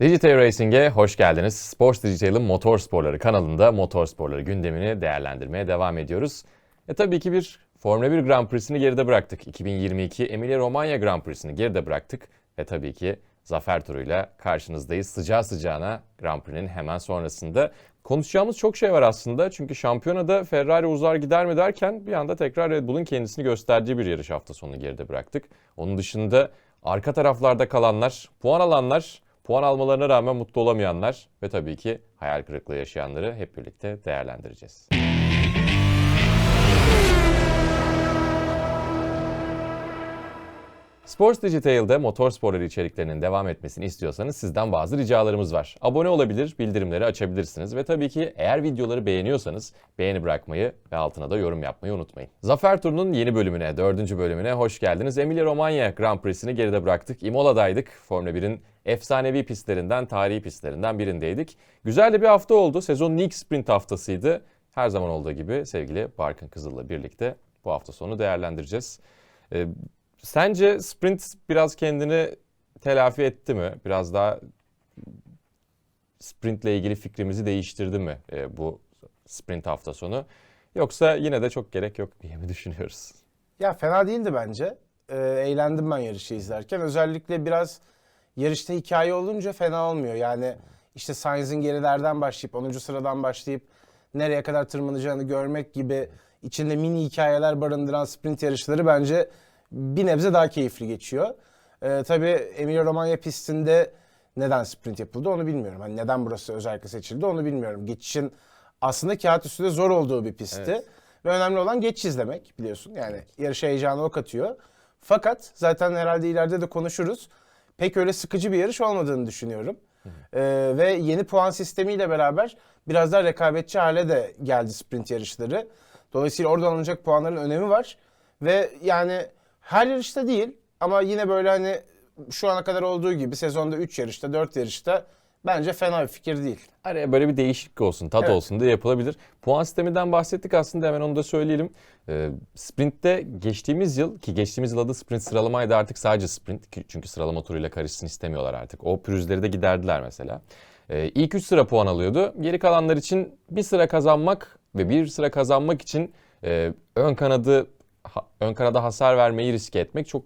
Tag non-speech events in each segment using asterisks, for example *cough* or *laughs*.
Digital Racing'e hoş geldiniz. Sports Digital'ın motor sporları kanalında motor sporları gündemini değerlendirmeye devam ediyoruz. E tabii ki bir Formula 1 Grand Prix'sini geride bıraktık. 2022 Emilia Romagna Grand Prix'sini geride bıraktık. Ve tabii ki zafer turuyla karşınızdayız. Sıcağı sıcağına Grand Prix'nin hemen sonrasında. Konuşacağımız çok şey var aslında. Çünkü şampiyonada Ferrari uzar gider mi derken bir anda tekrar Red Bull'un kendisini gösterdiği bir yarış hafta sonu geride bıraktık. Onun dışında arka taraflarda kalanlar, puan alanlar, puan almalarına rağmen mutlu olamayanlar ve tabii ki hayal kırıklığı yaşayanları hep birlikte değerlendireceğiz. Sports Digital'de motor sporları içeriklerinin devam etmesini istiyorsanız sizden bazı ricalarımız var. Abone olabilir, bildirimleri açabilirsiniz ve tabii ki eğer videoları beğeniyorsanız beğeni bırakmayı ve altına da yorum yapmayı unutmayın. Zafer Turu'nun yeni bölümüne, dördüncü bölümüne hoş geldiniz. Emilia Romagna Grand Prix'sini geride bıraktık. Imola'daydık. Formula 1'in efsanevi pistlerinden, tarihi pistlerinden birindeydik. Güzel de bir hafta oldu. Sezonun ilk sprint haftasıydı. Her zaman olduğu gibi sevgili Barkın Kızıl'la birlikte bu hafta sonu değerlendireceğiz. Ee, Sence sprint biraz kendini telafi etti mi? Biraz daha sprintle ilgili fikrimizi değiştirdi mi e, bu sprint hafta sonu? Yoksa yine de çok gerek yok diye mi *laughs* düşünüyoruz? Ya fena değildi bence. Ee, eğlendim ben yarışı izlerken. Özellikle biraz yarışta hikaye olunca fena olmuyor. Yani işte Sainz'in gerilerden başlayıp 10. sıradan başlayıp nereye kadar tırmanacağını görmek gibi içinde mini hikayeler barındıran sprint yarışları bence bir nebze daha keyifli geçiyor. Ee, tabii Emilia Romagna pistinde neden sprint yapıldı onu bilmiyorum. Hani neden burası özellikle seçildi onu bilmiyorum. Geçişin aslında kağıt üstünde zor olduğu bir pistti. Evet. Ve önemli olan geç izlemek biliyorsun. Yani yarış heyecanı o katıyor. Fakat zaten herhalde ileride de konuşuruz. Pek öyle sıkıcı bir yarış olmadığını düşünüyorum. Ee, ve yeni puan sistemiyle beraber biraz daha rekabetçi hale de geldi sprint yarışları. Dolayısıyla oradan alınacak puanların önemi var. Ve yani her yarışta değil ama yine böyle hani şu ana kadar olduğu gibi sezonda 3 yarışta 4 yarışta bence fena bir fikir değil. Araya böyle bir değişiklik olsun, tat Evet. olsun diye yapılabilir. Puan sisteminden bahsettik aslında hemen onu da söyleyelim. Ee, sprintte geçtiğimiz yıl ki geçtiğimiz yıl adı sprint sıralamaydı artık sadece sprint çünkü sıralama turuyla karışsın istemiyorlar artık. O pürüzleri de giderdiler mesela. Ee, ilk 3 sıra puan alıyordu. Geri kalanlar için bir sıra kazanmak ve bir sıra kazanmak için e, ön kanadı ha- ön kanada hasar vermeyi riske etmek çok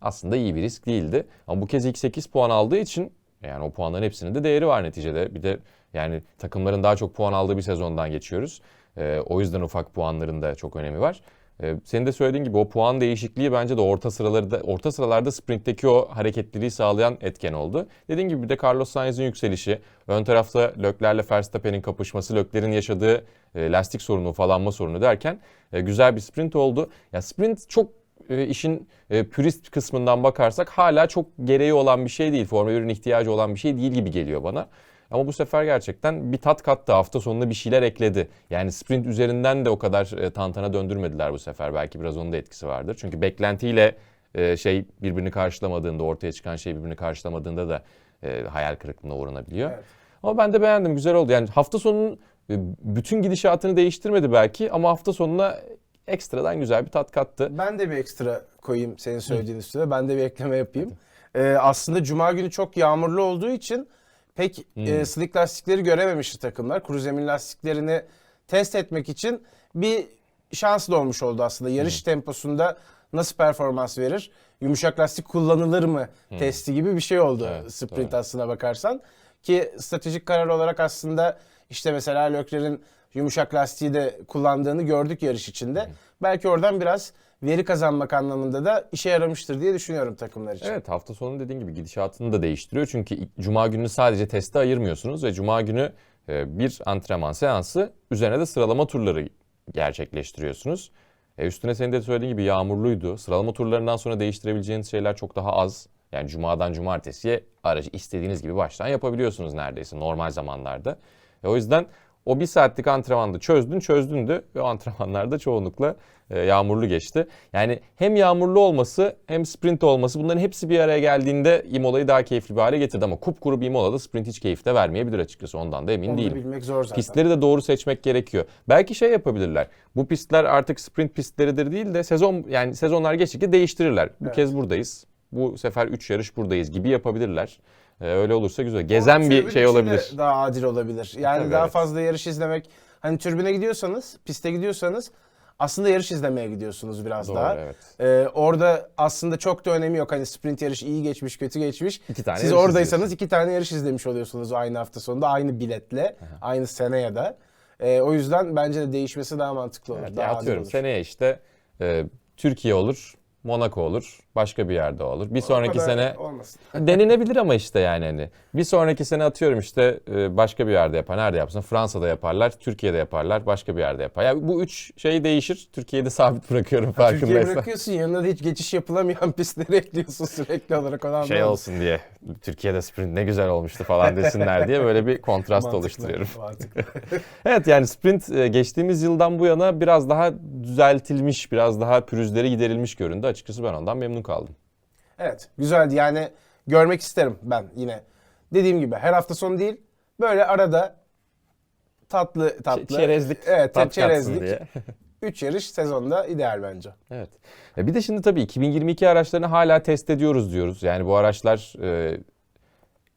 aslında iyi bir risk değildi. Ama bu kez ilk 8 puan aldığı için yani o puanların hepsinin de değeri var neticede. Bir de yani takımların daha çok puan aldığı bir sezondan geçiyoruz. Ee, o yüzden ufak puanların da çok önemi var. Ee, senin de söylediğin gibi o puan değişikliği bence de orta sıraları da orta sıralarda sprintteki o hareketliliği sağlayan etken oldu. Dediğim gibi bir de Carlos Sainz'in yükselişi, ön tarafta Leclerc'le Verstappen'in kapışması, Leclerc'in yaşadığı e, lastik sorunu, ufalanma sorunu derken e, güzel bir sprint oldu. Ya sprint çok e, işin e, pürist kısmından bakarsak hala çok gereği olan bir şey değil. Formula 1'in ihtiyacı olan bir şey değil gibi geliyor bana. Ama bu sefer gerçekten bir tat kattı. Hafta sonunda bir şeyler ekledi. Yani sprint üzerinden de o kadar e, tantana döndürmediler bu sefer. Belki biraz onun da etkisi vardır. Çünkü beklentiyle e, şey birbirini karşılamadığında, ortaya çıkan şey birbirini karşılamadığında da e, hayal kırıklığına uğranabiliyor. Evet. Ama ben de beğendim. Güzel oldu. Yani hafta sonunun bütün gidişatını değiştirmedi belki ama hafta sonuna ekstradan güzel bir tat kattı. Ben de bir ekstra koyayım senin söylediğin üstüne. Ben de bir ekleme yapayım. Ee, aslında cuma günü çok yağmurlu olduğu için pek e, slick lastikleri görememişti takımlar. Kuru zemin lastiklerini test etmek için bir şans doğmuş oldu aslında. Yarış temposunda nasıl performans verir? Yumuşak lastik kullanılır mı testi gibi bir şey oldu Evet, sprint doğru. aslına bakarsan. Ki stratejik karar olarak aslında işte mesela Leclerc'in yumuşak lastiği de kullandığını gördük yarış içinde. Belki oradan biraz veri kazanmak anlamında da işe yaramıştır diye düşünüyorum takımlar için. Evet hafta sonu dediğin gibi gidişatını da değiştiriyor. Çünkü cuma günü sadece teste ayırmıyorsunuz ve cuma günü e, bir antrenman seansı üzerine de sıralama turları gerçekleştiriyorsunuz. E, üstüne senin de söylediğin gibi yağmurluydu. Sıralama turlarından sonra değiştirebileceğiniz şeyler çok daha az. Yani cumadan cumartesiye aracı istediğiniz gibi baştan yapabiliyorsunuz neredeyse normal zamanlarda. E, o yüzden o bir saatlik antrenmanda çözdün çözdündü ve antrenmanlarda çoğunlukla e, yağmurlu geçti. Yani hem yağmurlu olması hem sprint olması bunların hepsi bir araya geldiğinde Imola'yı daha keyifli bir hale getirdi. Ama kupkuru bir Imola'da sprint hiç keyif de vermeyebilir açıkçası ondan da emin Onu değilim. bilmek zor zaten. Pistleri de doğru seçmek gerekiyor. Belki şey yapabilirler. Bu pistler artık sprint pistleridir değil de sezon yani sezonlar geçtikçe değiştirirler. Bu Evet. kez buradayız. Bu sefer 3 yarış buradayız gibi yapabilirler. E, öyle olursa güzel. Gezen Ama bir tribün şey de olabilir. Daha adil olabilir. Yani Tabii, daha evet. fazla yarış izlemek. Hani tribüne gidiyorsanız, piste gidiyorsanız aslında yarış izlemeye gidiyorsunuz biraz Doğru, daha. evet. Ee, orada aslında çok da önemi yok. Hani sprint yarışı iyi geçmiş, kötü geçmiş. İki tane Siz yarış oradaysanız iki tane yarış izlemiş oluyorsunuz aynı hafta sonunda. Aynı biletle, aynı sene ya da. Ee, o yüzden bence de değişmesi daha mantıklı olur. Evet, daha atıyorum olur. seneye işte e, Türkiye olur, Monaco olur, başka bir yerde olur. Bir O sonraki kadar sene olmasın. *laughs* *laughs* Denilebilir ama işte yani hani. Bir sonraki sene atıyorum işte e, başka bir yerde yapar. Nerede yapsın? Fransa'da yaparlar, Türkiye'de yaparlar, başka bir yerde yapar. Yani bu üç şey değişir. Türkiye'de sabit bırakıyorum farkındaysan. bırakıyorsun yanına da hiç geçiş yapılamayan *laughs* pistleri ekliyorsun sürekli olarak. Onu Şey olsun diye. Türkiye'de sprint ne güzel olmuştu falan desinler diye böyle bir kontrast Mantıklı, oluşturuyorum. mantıklı. Evet yani sprint e, geçtiğimiz yıldan bu yana biraz daha düzeltilmiş, biraz daha pürüzleri giderilmiş göründü. Açıkçası ben ondan memnun kaldım. Evet güzeldi yani görmek isterim ben yine. Dediğim gibi her hafta sonu değil böyle arada tatlı tatlı. Çerezlik, Evet tat çerezlik. diye. *laughs* 3 yarış sezonda ideal bence. Evet. E bir de şimdi tabii 2022 araçlarını hala test ediyoruz diyoruz. Yani bu araçlar e,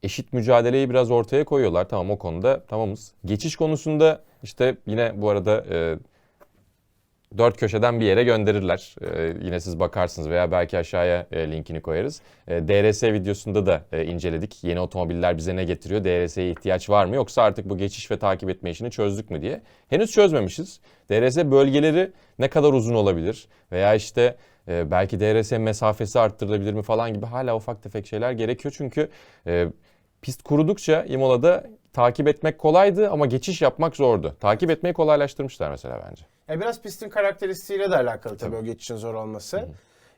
eşit mücadeleyi biraz ortaya koyuyorlar. Tamam o konuda tamamız. Geçiş konusunda işte yine bu arada e, dört köşeden bir yere gönderirler. E, yine siz bakarsınız veya belki aşağıya e, linkini koyarız. E, DRS videosunda da e, inceledik. Yeni otomobiller bize ne getiriyor? DRS'ye ihtiyaç var mı? Yoksa artık bu geçiş ve takip etme işini çözdük mü diye. Henüz çözmemişiz. DRS bölgeleri ne kadar uzun olabilir? Veya işte e, belki DRS mesafesi arttırılabilir mi falan gibi hala ufak tefek şeyler gerekiyor. Çünkü e, pist kurudukça Imola'da takip etmek kolaydı ama geçiş yapmak zordu. Takip etmeyi kolaylaştırmışlar mesela bence. Ya biraz pistin karakteristiğiyle de alakalı tabii, o geçişin zor olması.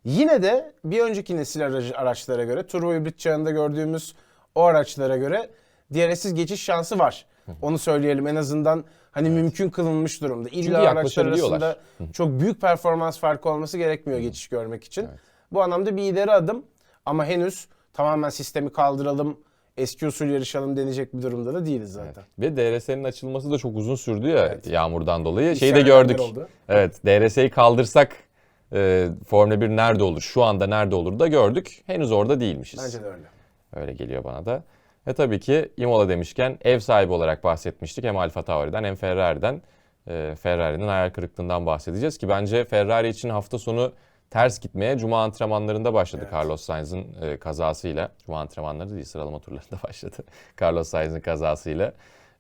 Yine de bir önceki nesil aracı, araçlara göre, turbo hibrit çağında gördüğümüz o araçlara göre DRS'siz geçiş şansı var. Onu söyleyelim en azından hani mümkün kılınmış durumda. İlla araçlar arasında çok büyük performans farkı olması gerekmiyor geçiş görmek için. Bu anlamda bir ileri adım ama henüz tamamen sistemi kaldıralım, eski usul yarışalım denecek bir durumda da değiliz zaten. Ve DRS'nin açılması da çok uzun sürdü ya yağmurdan dolayı. Şeyi de gördük. oldu. Evet DRS'yi kaldırsak e, Formula 1 nerede olur? Şu anda nerede olur da gördük. Henüz orada değilmişiz. Bence de öyle. Öyle geliyor bana da. Ve tabii ki Imola demişken ev sahibi olarak bahsetmiştik. Hem Alfa Tauri'den hem Ferrari'den. E, Ferrari'nin hayal kırıklığından bahsedeceğiz ki bence Ferrari için hafta sonu ters gitmeye Cuma antrenmanlarında başladı Evet. Carlos Sainz'ın e, kazasıyla. Cuma antrenmanları değil sıralama turlarında *laughs* başladı. Carlos Sainz'ın kazasıyla.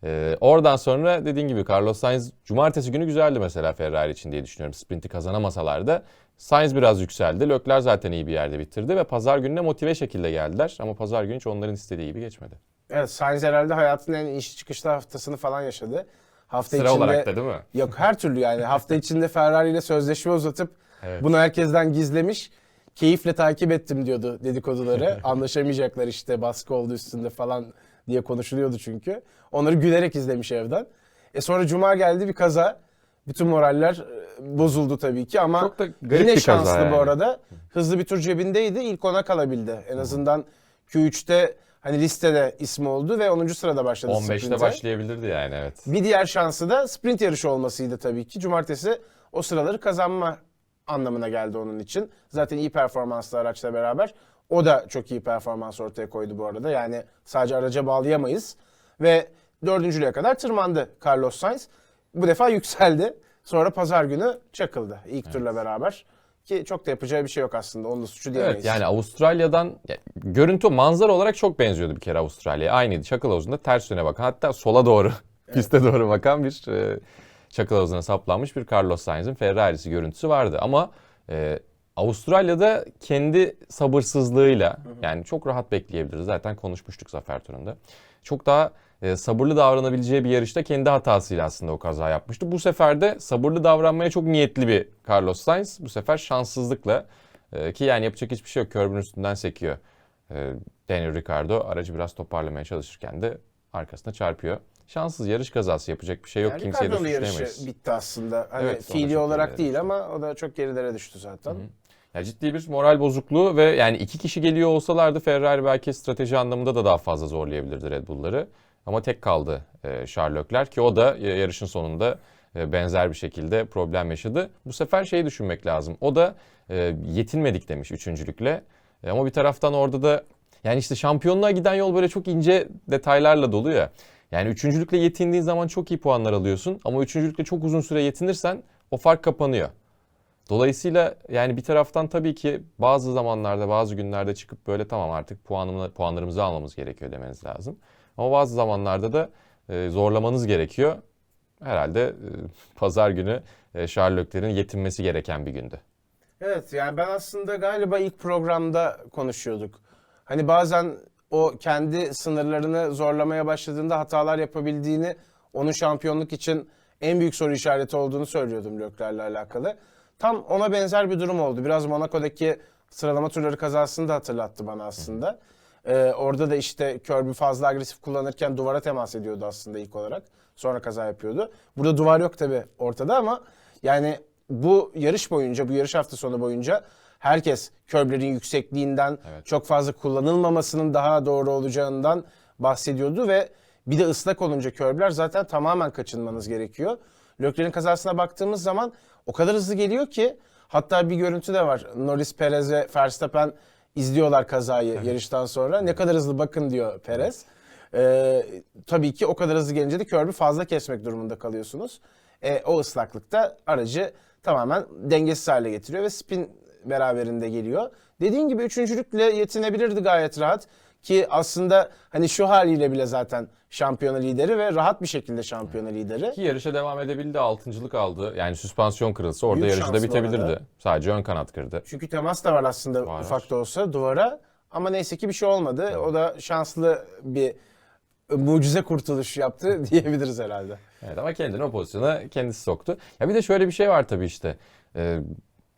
E, oradan sonra dediğin gibi Carlos Sainz cumartesi günü güzeldi mesela Ferrari için diye düşünüyorum. Sprinti kazanamasalar da Sainz biraz yükseldi. Leclerc zaten iyi bir yerde bitirdi ve pazar gününe motive şekilde geldiler. Ama pazar günü hiç onların istediği gibi geçmedi. Evet Sainz herhalde hayatının en inişli çıkışlı haftasını falan yaşadı. Hafta Sıra içinde olarak da değil mi? yok her türlü yani hafta *laughs* içinde Ferrari ile sözleşme uzatıp Evet. bunu herkesten gizlemiş. Keyifle takip ettim diyordu dedikoduları. *laughs* Anlaşamayacaklar işte baskı oldu üstünde falan diye konuşuluyordu çünkü. Onları gülerek izlemiş evden. E sonra cuma geldi bir kaza. Bütün moraller e, bozuldu tabii ki ama Çok da garip yine bir kaza şanslı yani. bu arada. Hızlı bir tur cebindeydi. İlk ona kalabildi. En azından Q3'te hani listede ismi oldu ve 10. sırada başladı 15'te sprinte. başlayabilirdi yani evet. Bir diğer şansı da sprint yarışı olmasıydı tabii ki. Cumartesi o sıraları kazanma anlamına geldi onun için. Zaten iyi performanslı araçla beraber. O da çok iyi performans ortaya koydu bu arada. Yani sadece araca bağlayamayız. Ve dördüncülüğe kadar tırmandı Carlos Sainz. Bu defa *laughs* yükseldi. Sonra pazar günü çakıldı ilk turla beraber. Ki çok da yapacağı bir şey yok aslında. Onun da suçu diyemeyiz. Evet yani Avustralya'dan ya, görüntü manzara olarak çok benziyordu bir kere Avustralya'ya. Aynıydı. Çakıl havuzunda ters yöne bakan hatta sola doğru *laughs* piste doğru bakan bir e, çakıl havuzuna saplanmış bir Carlos Sainz'in Ferrari'si görüntüsü vardı. Ama e, Avustralya'da kendi sabırsızlığıyla yani çok rahat bekleyebilir. Zaten konuşmuştuk zafer turunda. Çok daha e, sabırlı davranabileceği bir yarışta kendi hatasıyla aslında o kaza yapmıştı. Bu sefer de sabırlı davranmaya çok niyetli bir Carlos Sainz. Bu sefer şanssızlıkla e, ki yani yapacak hiçbir şey yok. Körbün üstünden sekiyor. E, Daniel Ricciardo aracı biraz toparlamaya çalışırken de arkasına çarpıyor. Şanssız yarış kazası yapacak bir şey yok. Yani Kimseyi de suçlayamayız. yarışı bitti aslında. Hani Evet, fiili olarak değil ama o da çok gerilere düştü zaten. Ya ciddi bir moral bozukluğu ve yani iki kişi geliyor olsalardı Ferrari belki strateji anlamında da daha fazla zorlayabilirdi Red Bull'ları. Ama tek kaldı e, Charles ki o da yarışın sonunda e, benzer bir şekilde problem yaşadı. Bu sefer şeyi düşünmek lazım. O da e, yetinmedik demiş üçüncülükle. E, ama bir taraftan orada da Yani işte şampiyonluğa giden yol böyle çok ince detaylarla dolu ya. Yani üçüncülükle yetindiğin zaman çok iyi puanlar alıyorsun ama üçüncülükle çok uzun süre yetinirsen o fark kapanıyor. Dolayısıyla yani bir taraftan tabii ki bazı zamanlarda, bazı günlerde çıkıp böyle tamam artık puanımı, puanlarımızı almamız gerekiyor demeniz lazım. Ama bazı zamanlarda da e, zorlamanız gerekiyor. Herhalde e, pazar günü e, Sherlock'lerin yetinmesi gereken bir gündü. Evet yani ben aslında galiba ilk programda konuşuyorduk. Hani bazen o kendi sınırlarını zorlamaya başladığında hatalar yapabildiğini, onun şampiyonluk için en büyük soru işareti olduğunu söylüyordum Lökler'le alakalı. Tam ona benzer bir durum oldu. Biraz Monaco'daki sıralama turları kazasını da hatırlattı bana aslında. Ee, orada da işte Kirby fazla agresif kullanırken duvara temas ediyordu aslında ilk olarak. Sonra kaza yapıyordu. Burada duvar yok tabii ortada ama yani bu yarış boyunca, bu yarış hafta sonu boyunca herkes Kirby'lerin yüksekliğinden, Evet. çok fazla kullanılmamasının daha doğru olacağından bahsediyordu ve bir de ıslak olunca Kirby'ler zaten tamamen kaçınmanız gerekiyor. Leclerc'in kazasına baktığımız zaman o kadar hızlı geliyor ki hatta bir görüntü de var. Norris, Perez ve Verstappen izliyorlar kazayı yarıştan sonra. Ne kadar hızlı bakın diyor Perez. Ee, tabii ki o kadar hızlı gelince de Kirby fazla kesmek durumunda kalıyorsunuz. Ee, o ıslaklıkta aracı tamamen dengesiz hale getiriyor ve spin beraberinde geliyor. Dediğin gibi üçüncülükle yetinebilirdi gayet rahat. Ki aslında hani şu haliyle bile zaten şampiyona lideri ve rahat bir şekilde şampiyona lideri. Ki yarışa devam edebildi, altıncılık aldı. Yani süspansiyon kırılsa orada Büyük yarışı da bitebilirdi. Sadece ön kanat kırdı. Çünkü temas da var aslında Var. ufak da olsa duvara. Ama neyse ki bir şey olmadı. O da şanslı bir mucize kurtuluş yaptı *laughs* diyebiliriz herhalde. Evet ama kendini o pozisyona kendisi soktu. Ya bir de şöyle bir şey var tabii işte. Ee,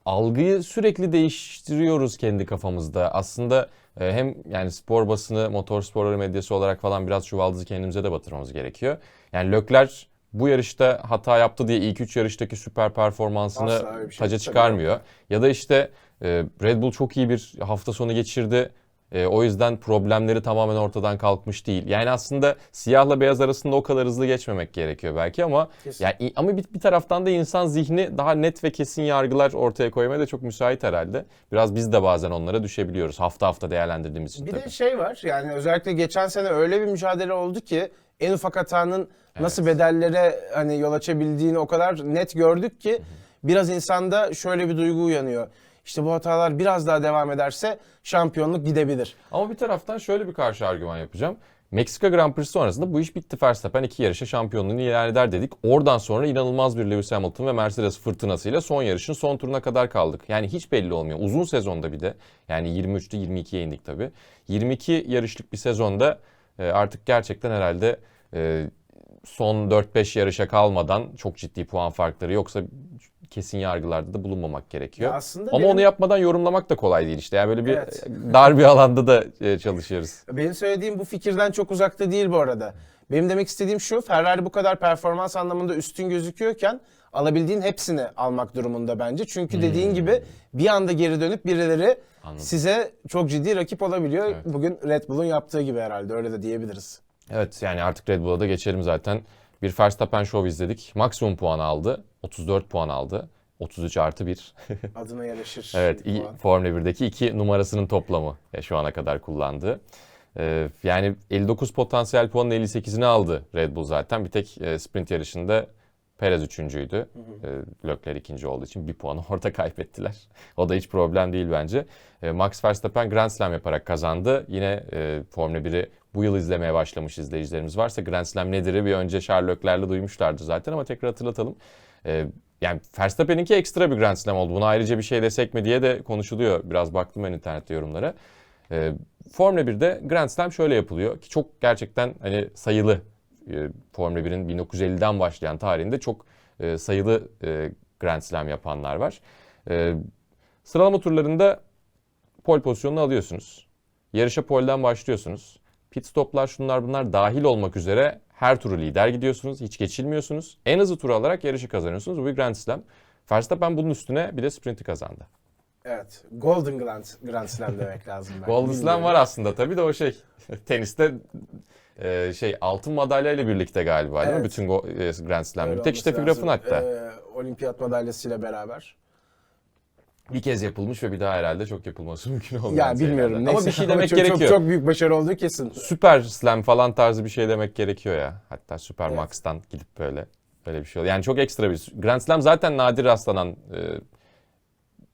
algıyı sürekli değiştiriyoruz kendi kafamızda. Aslında e, hem yani spor basını, motor sporları medyası olarak falan biraz çuvaldızı kendimize de batırmamız gerekiyor. Yani Leclerc bu yarışta hata yaptı diye ilk üç yarıştaki süper performansını şey taca çıkarmıyor. Ya da işte e, Red Bull çok iyi bir hafta sonu geçirdi. E, o yüzden problemleri tamamen ortadan kalkmış değil. Yani aslında siyahla beyaz arasında o kadar hızlı geçmemek gerekiyor belki ama Kesin. yani ama bir, bir taraftan da insan zihni daha net ve kesin yargılar ortaya koymaya da çok müsait herhalde. Biraz biz de bazen onlara düşebiliyoruz hafta hafta değerlendirdiğimiz için Bir tabii. de şey var yani özellikle geçen sene öyle bir mücadele oldu ki en ufak hatanın nasıl bedellere hani yol açabildiğini o kadar net gördük ki biraz insanda şöyle bir duygu uyanıyor. İşte bu hatalar biraz daha devam ederse şampiyonluk gidebilir. Ama bir taraftan şöyle bir karşı argüman yapacağım. Meksika Grand Prix sonrasında bu iş bitti. Verstappen iki yarışa şampiyonluğunu ilan eder dedik. Oradan sonra inanılmaz bir Lewis Hamilton ve Mercedes fırtınasıyla son yarışın son turuna kadar kaldık. Yani hiç belli olmuyor. Uzun sezonda bir de yani 23'te 22'ye indik tabii. 22 yarışlık bir sezonda e, artık gerçekten herhalde e, son 4-5 yarışa kalmadan çok ciddi puan farkları yoksa kesin yargılarda da bulunmamak gerekiyor. Ya aslında Ama benim- onu yapmadan yorumlamak da kolay değil işte. Yani böyle bir Evet. *laughs* dar bir alanda da e, çalışıyoruz. Benim söylediğim bu fikirden çok uzakta değil bu arada. Benim demek istediğim şu, Ferrari bu kadar performans anlamında üstün gözüküyorken alabildiğin hepsini almak durumunda bence. Çünkü dediğin gibi bir anda geri dönüp birileri Anladım. size çok ciddi rakip olabiliyor. Evet. Bugün Red Bull'un yaptığı gibi herhalde öyle de diyebiliriz. Evet yani artık Red Bull'a da geçelim zaten. Bir Verstappen Show izledik. Maksimum puan aldı. 34 puan aldı. 33 artı 1. *laughs* Adına yarışır. evet iyi. Formula 1'deki iki numarasının toplamı e, şu ana kadar kullandığı. Ee, yani 59 potansiyel puanın 58'ini aldı Red Bull zaten. Bir tek e, sprint yarışında Perez üçüncüydü. E, Leclerc ikinci olduğu için bir puanı *laughs* orada kaybettiler. O da hiç problem değil bence. E, Max Verstappen Grand Slam yaparak kazandı. Yine e, Formula 1'i bu yıl izlemeye başlamış izleyicilerimiz varsa Grand Slam nedir bir önce Charles Leclerc'le duymuşlardı zaten ama tekrar hatırlatalım. E, yani Verstappen'inki ekstra bir Grand Slam oldu. Buna ayrıca bir şey desek mi diye de konuşuluyor. Biraz baktım ben internette yorumlara. E, Formula 1'de Grand Slam şöyle yapılıyor ki çok gerçekten hani sayılı e, Formula 1'in 1950'den başlayan tarihinde çok e, sayılı e, Grand Slam yapanlar var. E, sıralama turlarında pole pozisyonunu alıyorsunuz. Yarışa polden başlıyorsunuz. Pit stoplar şunlar bunlar dahil olmak üzere her turu lider gidiyorsunuz. Hiç geçilmiyorsunuz. En hızlı turu alarak yarışı kazanıyorsunuz. Bu bir Grand Slam. Verstappen bunun üstüne bir de sprinti kazandı. Evet. Golden Grand, Grand Slam demek lazım. Golden Slam var aslında tabii de o şey. *laughs* Teniste e, şey altın madalya ile birlikte galiba değil mi? Evet. Bütün go- e, Grand. Öyle Bir tek işte lazım. hatta. Ee, olimpiyat madalyasıyla beraber. Bir kez yapılmış ve bir daha herhalde çok yapılması *laughs* mümkün olmayan Ya bilmiyorum. şeylerden. Neyse. Ama bir şey demek çok, gerekiyor. Çok, çok büyük başarı olduğu kesin. Süper Slam falan tarzı bir şey demek gerekiyor ya. Hatta Süper Evet. Max'tan gidip böyle böyle bir şey oluyor. Yani çok ekstra bir Grand Slam zaten nadir rastlanan e,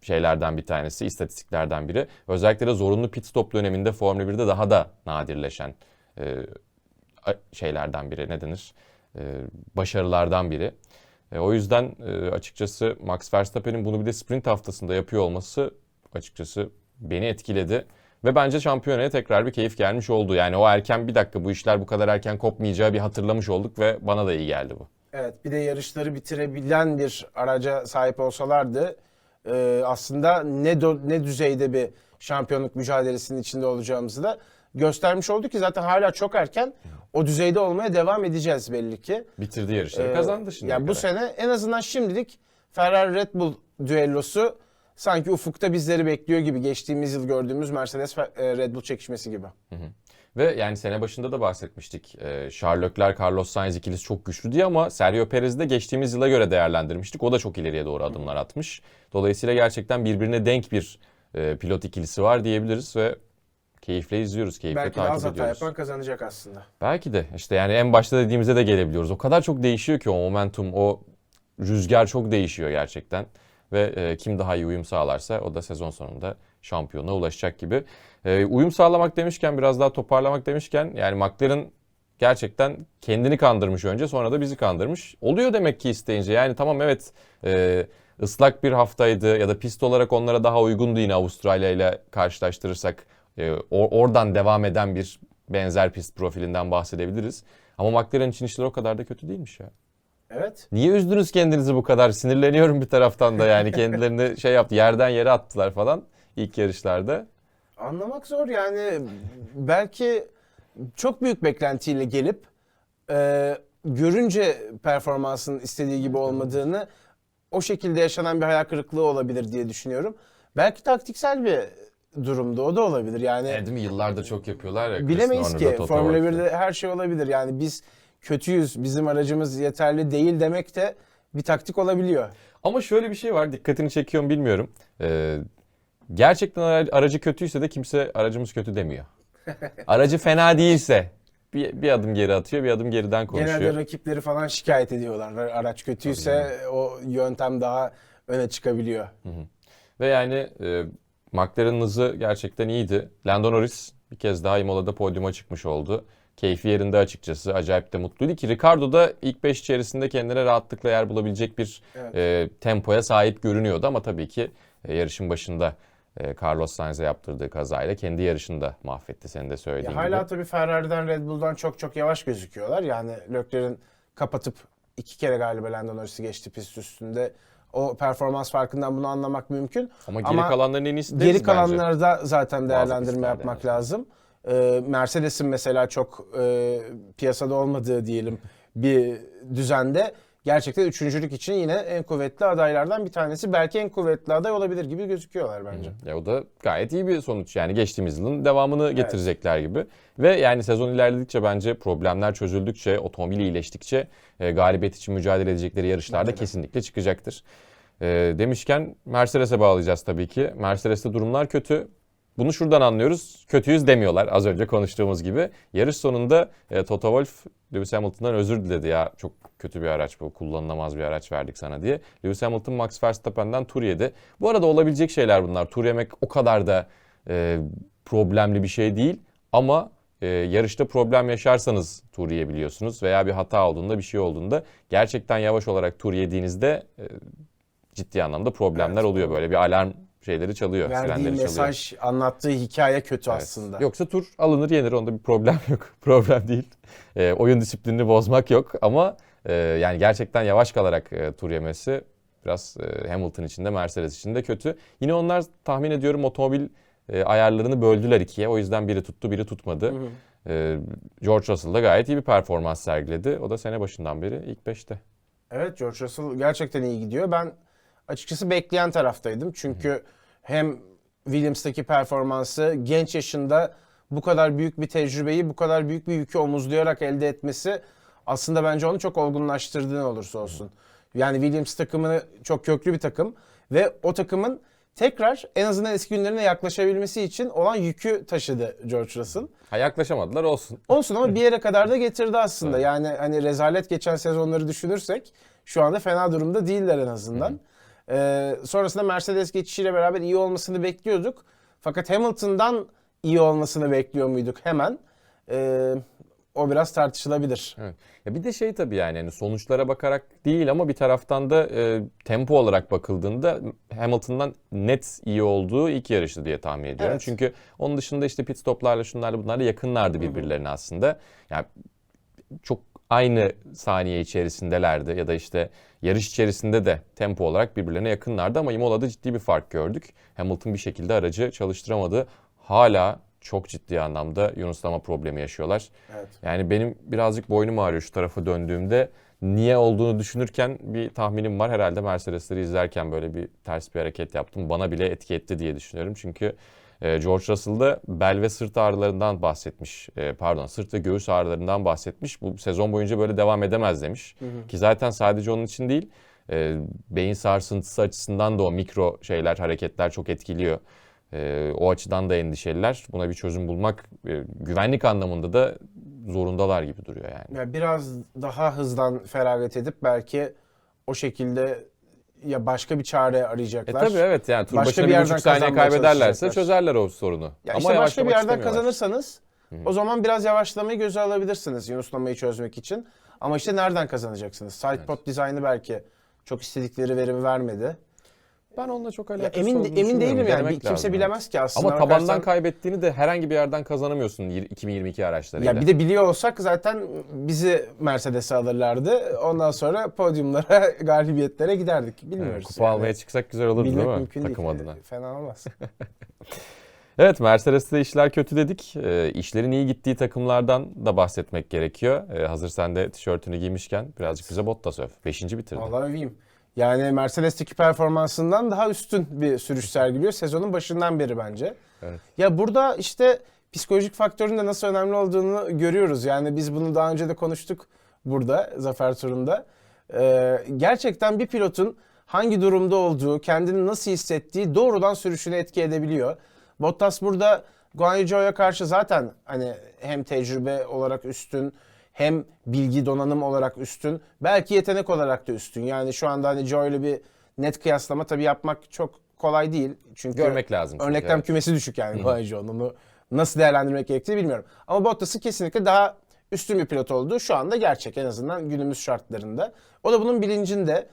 şeylerden bir tanesi, istatistiklerden biri. Özellikle de zorunlu pit stop döneminde Formula 1'de daha da nadirleşen e, a- şeylerden biri. Ne denir? E, başarılardan biri. E, o yüzden e, açıkçası Max Verstappen'in bunu bir de sprint haftasında yapıyor olması açıkçası beni etkiledi. Ve bence şampiyonaya tekrar bir keyif gelmiş oldu. Yani o erken bir dakika bu işler bu kadar erken kopmayacağı bir hatırlamış olduk ve bana da iyi geldi bu. Evet bir de yarışları bitirebilen bir araca sahip olsalardı e, aslında ne ne düzeyde bir şampiyonluk mücadelesinin içinde olacağımızı da göstermiş oldu ki zaten hala çok erken o düzeyde olmaya devam edeceğiz belli ki. Bitirdi yarışları Ee, kazandı şimdi. Yani bu sene en azından şimdilik Ferrari Red Bull düellosu sanki ufukta bizleri bekliyor gibi geçtiğimiz yıl gördüğümüz Mercedes e, Red Bull çekişmesi gibi. Ve yani sene başında da bahsetmiştik. Ee, Charles Leclerc, Carlos Sainz ikilisi çok güçlü diye ama Sergio Perez'i de geçtiğimiz yıla göre değerlendirmiştik. O da çok ileriye doğru adımlar atmış. Dolayısıyla gerçekten birbirine denk bir e, pilot ikilisi var diyebiliriz ve keyifle izliyoruz, keyifle Belki de az takip hata ediyoruz. yapan kazanacak aslında. Belki de işte yani en başta dediğimize de gelebiliyoruz. O kadar çok değişiyor ki o momentum, o rüzgar çok değişiyor gerçekten. Ve e, kim daha iyi uyum sağlarsa o da sezon sonunda şampiyona ulaşacak gibi. E, uyum sağlamak demişken biraz daha toparlamak demişken yani McLaren gerçekten kendini kandırmış önce sonra da bizi kandırmış. Oluyor demek ki isteyince yani tamam evet e, ıslak bir haftaydı ya da pist olarak onlara daha uygundu yine Avustralya ile karşılaştırırsak. E, or- oradan devam eden bir benzer pist profilinden bahsedebiliriz. Ama McLaren için işler o kadar da kötü değilmiş ya. Evet. Niye üzdünüz kendinizi bu kadar? Sinirleniyorum bir taraftan da yani kendilerini *laughs* şey yaptı yerden yere attılar falan ilk yarışlarda. Anlamak zor yani belki çok büyük beklentiyle gelip e, görünce performansın istediği gibi olmadığını o şekilde yaşanan bir hayal kırıklığı olabilir diye düşünüyorum. Belki taktiksel bir durumdu o da olabilir yani. Evet, değil mi? Yıllardır çok yapıyorlar ya. Bilemeyiz ki Formula Wolff'ta. 1'de her şey olabilir yani biz kötüyüz bizim aracımız yeterli değil demek de bir taktik olabiliyor. Ama şöyle bir şey var dikkatini çekiyor mu bilmiyorum. Ee, gerçekten ara- aracı kötüyse de kimse aracımız kötü demiyor. *laughs* Aracı fena değilse bir, bir adım geri atıyor bir adım geriden konuşuyor. Genelde rakipleri falan şikayet ediyorlar. Araç kötüyse o yöntem daha öne çıkabiliyor. Ve yani e, McLaren'ın hızı gerçekten iyiydi. Lando Norris bir kez daha Imola'da podyuma çıkmış oldu. Keyfi yerinde açıkçası. Acayip de mutluydu ki Ricardo da ilk 5 içerisinde kendine rahatlıkla yer bulabilecek bir Evet. e, tempoya sahip görünüyordu. Ama tabii ki e, yarışın başında e, Carlos Sainz'e yaptırdığı kazayla kendi yarışını da mahvetti senin de söylediğin Ya hala gibi. tabii Ferrari'den Red Bull'dan çok çok yavaş gözüküyorlar. Yani Leclerc'in kapatıp iki kere galiba Lando Norris'i geçti pist üstünde. O performans farkından bunu anlamak mümkün. Ama geri Ama kalanların en iyisi Geri değiliz bence. kalanlarda zaten değerlendirme yapmak yani. lazım. Ee, Mercedes'in mesela çok e, piyasada olmadığı diyelim bir düzende gerçekten üçüncülük için yine en kuvvetli adaylardan bir tanesi. Belki en kuvvetli aday olabilir gibi gözüküyorlar bence. Ya o da gayet iyi bir sonuç. Yani geçtiğimiz yılın devamını getirecekler gibi. Ve yani sezon ilerledikçe bence problemler çözüldükçe, otomobil iyileştikçe e, galibiyet için mücadele edecekleri yarışlarda de. kesinlikle çıkacaktır. E, demişken Mercedes'e bağlayacağız tabii ki. Mercedes'te durumlar kötü. Bunu şuradan anlıyoruz. Kötüyüz demiyorlar az önce konuştuğumuz gibi. Yarış sonunda e, Toto Wolff Lewis Hamilton'dan özür diledi ya. Çok kötü bir araç bu. Kullanılamaz bir araç verdik sana diye. Lewis Hamilton Max Verstappen'den tur yedi. Bu arada olabilecek şeyler bunlar. Tur yemek o kadar da e, problemli bir şey değil. Ama e, yarışta problem yaşarsanız tur yiyebiliyorsunuz. Veya bir hata olduğunda bir şey olduğunda gerçekten yavaş olarak tur yediğinizde e, ciddi anlamda problemler Evet. oluyor. Böyle bir alarm şeyleri çalıyor. Verdiği frenleri çalıyor. mesaj, anlattığı hikaye kötü Evet. aslında. Yoksa tur alınır yenir onda bir problem *laughs* yok. problem değil. E, oyun disiplinini bozmak yok ama e, yani gerçekten yavaş kalarak e, tur yemesi biraz e, Hamilton için de Mercedes için de kötü. Yine onlar tahmin ediyorum otomobil e, ayarlarını böldüler ikiye. O yüzden biri tuttu biri tutmadı. Hı hı. E, George Russell da gayet iyi bir performans sergiledi. O da sene başından beri ilk beşte. Evet George Russell gerçekten iyi gidiyor. Ben açıkçası bekleyen taraftaydım. Çünkü hem Williams'taki performansı genç yaşında bu kadar büyük bir tecrübeyi, bu kadar büyük bir yükü omuzlayarak elde etmesi aslında bence onu çok olgunlaştırdığı ne olursa olsun. Yani Williams takımı çok köklü bir takım ve o takımın tekrar en azından eski günlerine yaklaşabilmesi için olan yükü taşıdı George Russell. Ha yaklaşamadılar olsun. Olsun ama bir yere kadar da getirdi aslında. Evet. Yani hani rezalet geçen sezonları düşünürsek şu anda fena durumda değiller en azından. Ee, sonrasında Mercedes geçişiyle beraber iyi olmasını bekliyorduk. Fakat Hamilton'dan iyi olmasını bekliyor muyduk hemen? Ee, o biraz tartışılabilir. Evet. Ya bir de şey tabii yani hani sonuçlara bakarak değil ama bir taraftan da e, tempo olarak bakıldığında Hamilton'dan net iyi olduğu ilk yarıştı diye tahmin ediyorum. Evet. Çünkü onun dışında işte pit stoplarla şunlarla bunlarla yakınlardı birbirlerine aslında. Yani çok aynı saniye içerisindelerdi ya da işte yarış içerisinde de tempo olarak birbirlerine yakınlardı ama Imola'da ciddi bir fark gördük. Hamilton bir şekilde aracı çalıştıramadı. Hala çok ciddi anlamda yunuslama problemi yaşıyorlar. Evet. Yani benim birazcık boynum ağrıyor şu tarafa döndüğümde. Niye olduğunu düşünürken bir tahminim var. Herhalde Mercedes'leri izlerken böyle bir ters bir hareket yaptım. Bana bile etki etti diye düşünüyorum. Çünkü e, George Russell'da bel ve sırt ağrılarından bahsetmiş. E, pardon sırt ve göğüs ağrılarından bahsetmiş. Bu sezon boyunca böyle devam edemez demiş. Ki zaten sadece onun için değil. e, beyin sarsıntısı açısından da o mikro şeyler, hareketler çok etkiliyor. E, o açıdan da endişeliler. Buna bir çözüm bulmak e, güvenlik anlamında da zorundalar gibi duruyor yani. Ya biraz daha hızdan feragat edip belki o şekilde ya başka bir çare E arayacaklar. tabii evet yani tur Başka başına bir bir, buçuk saniye kaybederlerse çözerler o sorunu. Ya Ama işte başka bir yerden kazanırsanız o zaman biraz yavaşlamayı göze alabilirsiniz yunuslamayı çözmek için. Ama işte nereden kazanacaksınız? Sidepod dizaynı belki çok istedikleri verimi vermedi. Ben onunla çok Ya alakası emin olduğunu emin değilim yani. Bir- Kimse lazım, bilemez ki aslında. Ama tabandan Bakarsan- kaybettiğini de herhangi bir yerden kazanamıyorsun yir- 2022 araçlarıyla. Ya bir de biliyor olsak zaten bizi Mercedes'e alırlardı. Ondan sonra podyumlara, *laughs* galibiyetlere giderdik. Bilmiyoruz. Evet, kupa yani. almaya çıksak güzel olurdu Bilmek değil mi? mümkün Takım değil. adına. *laughs* Fena olmaz. *laughs* Evet Mercedes'te işler kötü dedik. Ee, işlerin iyi gittiği takımlardan da bahsetmek gerekiyor. Ee, hazır sen de tişörtünü giymişken birazcık bize Bottas öv. Beşinci bitirdi. Vallahi öveyim. Yani Mercedes'teki performansından daha üstün bir sürüş sergiliyor sezonun başından beri bence. Evet. Ya burada işte psikolojik faktörün de nasıl önemli olduğunu görüyoruz. Yani biz bunu daha önce de konuştuk burada Zafer turunda. Ee, gerçekten bir pilotun hangi durumda olduğu, kendini nasıl hissettiği doğrudan sürüşünü etki edebiliyor. Bottas burada Guan Yu Zhou'ya karşı zaten hani hem tecrübe olarak üstün hem bilgi donanım olarak üstün. Belki yetenek olarak da üstün. Yani şu anda hani ile bir net kıyaslama tabii yapmak çok kolay değil. Çünkü Görmek lazım çünkü, Örneklem evet. kümesi düşük yani Yu Zhou'nun. Onu nasıl değerlendirmek gerektiğini bilmiyorum. Ama Bottas'ın kesinlikle daha üstün bir pilot olduğu şu anda gerçek en azından günümüz şartlarında. O da bunun bilincinde.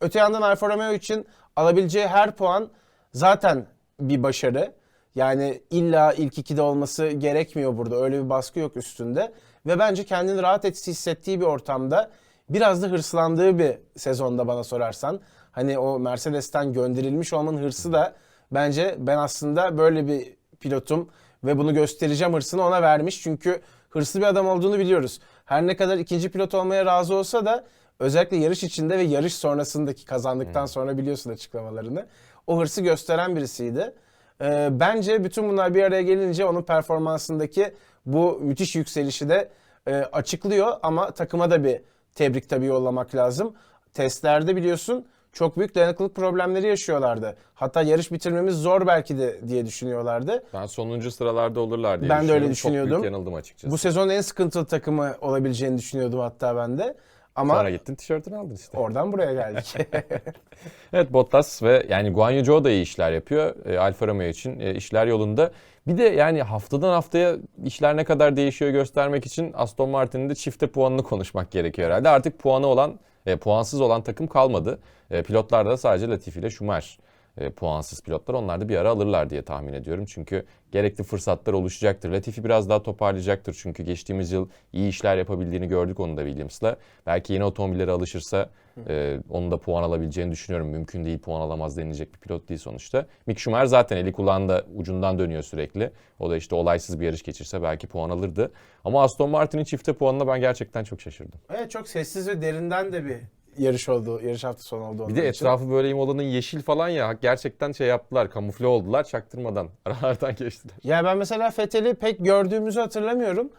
Öte yandan Alfa Romeo için alabileceği her puan zaten bir başarı. Yani illa ilk ikide olması gerekmiyor burada. Öyle bir baskı yok üstünde. Ve bence kendini rahat et hissettiği bir ortamda biraz da hırslandığı bir sezonda bana sorarsan. Hani o Mercedes'ten gönderilmiş olmanın hırsı da bence ben aslında böyle bir pilotum ve bunu göstereceğim hırsını ona vermiş. Çünkü hırslı bir adam olduğunu biliyoruz. Her ne kadar ikinci pilot olmaya razı olsa da özellikle yarış içinde ve yarış sonrasındaki kazandıktan sonra biliyorsun açıklamalarını. O hırsı gösteren birisiydi. Ee, bence bütün bunlar bir araya gelince onun performansındaki bu müthiş yükselişi de e, açıklıyor ama takıma da bir tebrik tabii yollamak lazım. Testlerde biliyorsun çok büyük dayanıklılık problemleri yaşıyorlardı. Hatta yarış bitirmemiz zor belki de diye düşünüyorlardı. Ben sonuncu sıralarda olurlar diye Ben de öyle düşünüyorum. Çok düşünüyordum. büyük yanıldım açıkçası. Bu sezonun en sıkıntılı takımı olabileceğini düşünüyordum hatta ben de. Ama Sonra gittin tişörtünü aldın işte. oradan buraya geldik. *laughs* *laughs* Evet Bottas ve yani Guan Yu Zhou da iyi işler yapıyor. E, Alfa Romeo için e, işler yolunda. Bir de yani haftadan haftaya işler ne kadar değişiyor göstermek için Aston Martin'in de çifte puanını konuşmak gerekiyor herhalde. Artık puanı olan, e, puansız olan takım kalmadı. E, pilotlar da sadece Latifi ile Schumacher e, puansız pilotlar. Onlar da bir ara alırlar diye tahmin ediyorum. Çünkü gerekli fırsatlar oluşacaktır. Latifi biraz daha toparlayacaktır. Çünkü geçtiğimiz yıl iyi işler yapabildiğini gördük onu da Williams'la. Belki yeni otomobillere alışırsa e, onun da puan alabileceğini düşünüyorum. Mümkün değil puan alamaz denilecek bir pilot değil sonuçta. Mick Schumacher zaten eli kulağında ucundan dönüyor sürekli. O da işte olaysız bir yarış geçirse belki puan alırdı. Ama Aston Martin'in çifte puanına ben gerçekten çok şaşırdım. evet çok sessiz ve derinden de bir yarış oldu. Yarış hafta sonu oldu onlar Bir de için. etrafı böyle Imola'nın yeşil falan ya gerçekten şey yaptılar kamufle oldular çaktırmadan *laughs* aralardan geçtiler. Ya ben mesela Fethel'i pek gördüğümüzü hatırlamıyorum.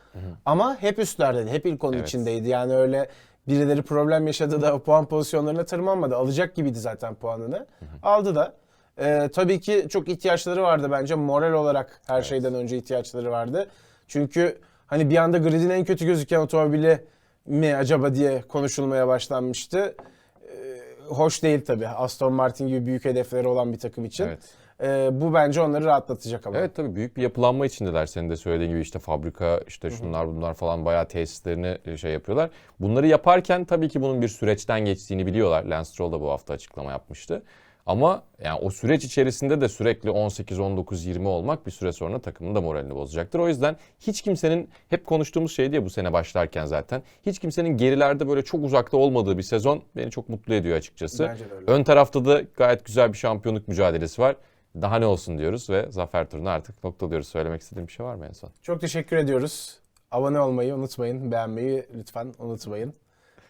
Ama hep üstlerdeydi. Hep ilk onun Evet. içindeydi. Yani öyle birileri problem yaşadı da puan pozisyonlarına tırmanmadı. Alacak gibiydi zaten puanını. Aldı da. Ee, tabii ki çok ihtiyaçları vardı bence. Moral olarak her şeyden önce ihtiyaçları vardı. Çünkü hani bir anda gridin en kötü gözüken otomobili mi acaba diye konuşulmaya başlanmıştı. Ee, hoş değil tabii. Aston Martin gibi büyük hedefleri olan bir takım için. Evet. Ee, bu bence onları rahatlatacak ama. Evet tabii büyük bir yapılanma içindeler senin de söylediğin gibi işte fabrika işte şunlar bunlar falan bayağı tesislerini e, şey yapıyorlar. Bunları yaparken tabii ki bunun bir süreçten geçtiğini biliyorlar. Lance Stroll da bu hafta açıklama yapmıştı. Ama yani o süreç içerisinde de sürekli 18, 19, 20 olmak bir süre sonra takımın da moralini bozacaktır. O yüzden hiç kimsenin hep konuştuğumuz şey diye bu sene başlarken zaten hiç kimsenin gerilerde böyle çok uzakta olmadığı bir sezon beni çok mutlu ediyor açıkçası. Ön tarafta da gayet güzel bir şampiyonluk mücadelesi var. Daha ne olsun diyoruz ve zafer turunu artık noktalıyoruz. Söylemek istediğim bir şey var mı en son? Çok teşekkür ediyoruz. Abone olmayı unutmayın. Beğenmeyi lütfen unutmayın.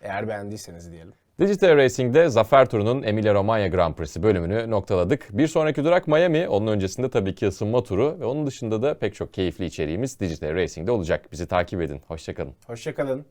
Eğer beğendiyseniz diyelim. Digital Racing'de zafer turunun Emilia Romagna Grand Prix'si bölümünü noktaladık. Bir sonraki durak Miami. Onun öncesinde tabii ki ısınma turu ve onun dışında da pek çok keyifli içeriğimiz Digital Racing'de olacak. Bizi takip edin. Hoşçakalın. Hoşçakalın.